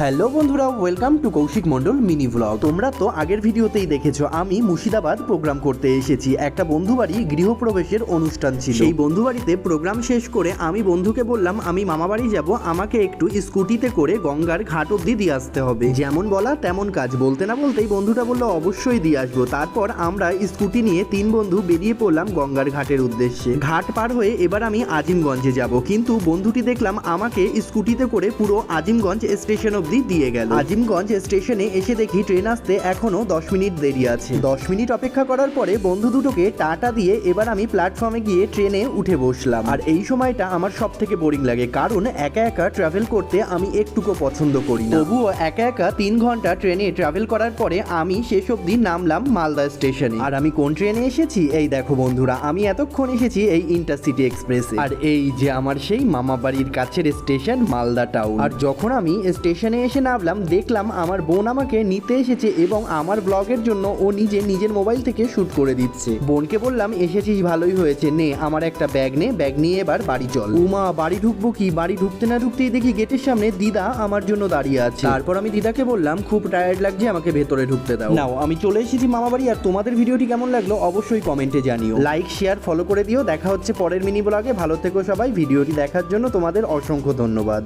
Hello বন্ধুরা welcome to Koushik Mondal mini vlog তোমরা তো আগের ভিডিওতেই দেখেছ আমি মুর্শিদাবাদ প্রোগ্রাম করতে এসেছি। একটা বন্ধু বাড়ি গৃহপ্রবেশের অনুষ্ঠান ছিল। সেই বন্ধু বাড়িতে প্রোগ্রাম শেষ করে আমি বন্ধুকে বললাম আমি মামা বাড়ি যাব আমাকে একটু স্কুটিতে করে গঙ্গার ঘাট অব্দি দিয়ে আসতে হবে। যেমন বলা তেমন কাজ বলতে না বলতেই বন্ধুটা বলল অবশ্যই দিয়ে আসব। তারপর আমরা স্কুটি নিয়ে তিন বন্ধু বেরিয়ে পড়লাম গঙ্গার ঘাটের উদ্দেশ্যে। ঘাট পার হয়ে এবার আমি আজিমগঞ্জে যাব। কিন্তু বন্ধুটি দেখলাম আমাকে স্কুটিতে করে পুরো আজিমগঞ্জ স্টেশন অবধি দিয়ে গেল। আজিমগঞ্জ স্টেশনে এসে দেখি ট্রেন আসতে এখনও দশ মিনিট দেরি আছে। দশ মিনিট অপেক্ষা করার পরে বন্ধু দুটোকে টাটা দিয়ে এবার আমি প্ল্যাটফর্মে গিয়ে ট্রেনে উঠে বসলাম। আর এই সময়টা আমার সব থেকে বোরিং লাগে, কারণ একা একা ট্রাভেল করতে আমি একটুকু পছন্দ করি না। তবুও একা একা তিন ঘণ্টা ট্রেনে ট্রাভেল করার পরে আমি শেষ অবধি নামলাম মালদা স্টেশনে। আর আমি কোন ট্রেনে এসেছি? এই দেখো বন্ধুরা, আমি এতক্ষণ এসেছি এই ইন্টারসিটি এক্সপ্রেসে আর এই যে আমার সেই মামা বাড়ির কাছের স্টেশন মালদা টাউন আর যখন আমি স্টেশনে এসে নামলাম দেখলাম আমার বোন আমাকে নিতে এসেছে এবং আমার ব্লগের জন্য ও নিজে নিজের মোবাইল থেকে শ্যুট করে দিচ্ছে। বোনকে বললাম এসেছিস ভালোই হয়েছে নে আমার একটা ব্যাগ নে ব্যাগ নিয়ে এবার বাড়ি চল। উমা বাড়ি ঢুকবো কি? বাড়ি ঢুকতে না ঢুকতেই দেখি গেটের সামনে দিদা আমার জন্য দাঁড়িয়ে আছে। তারপর আমি দিদাকে বললাম খুব টায়ার্ড লাগছে আমাকে ভেতরে ঢুকতে দাও। নাও আমি চলে এসেছি মামা বাড়ি আর তোমাদের ভিডিওটি কেমন লাগল অবশ্যই কমেন্টে জানিও। লাইক শেয়ার ফলো করে দিও দেখা হচ্ছে পরের মিনি ব্লগে। ভালো থেকো সবাই ভিডিওটি দেখার জন্য তোমাদের অসংখ্য ধন্যবাদ।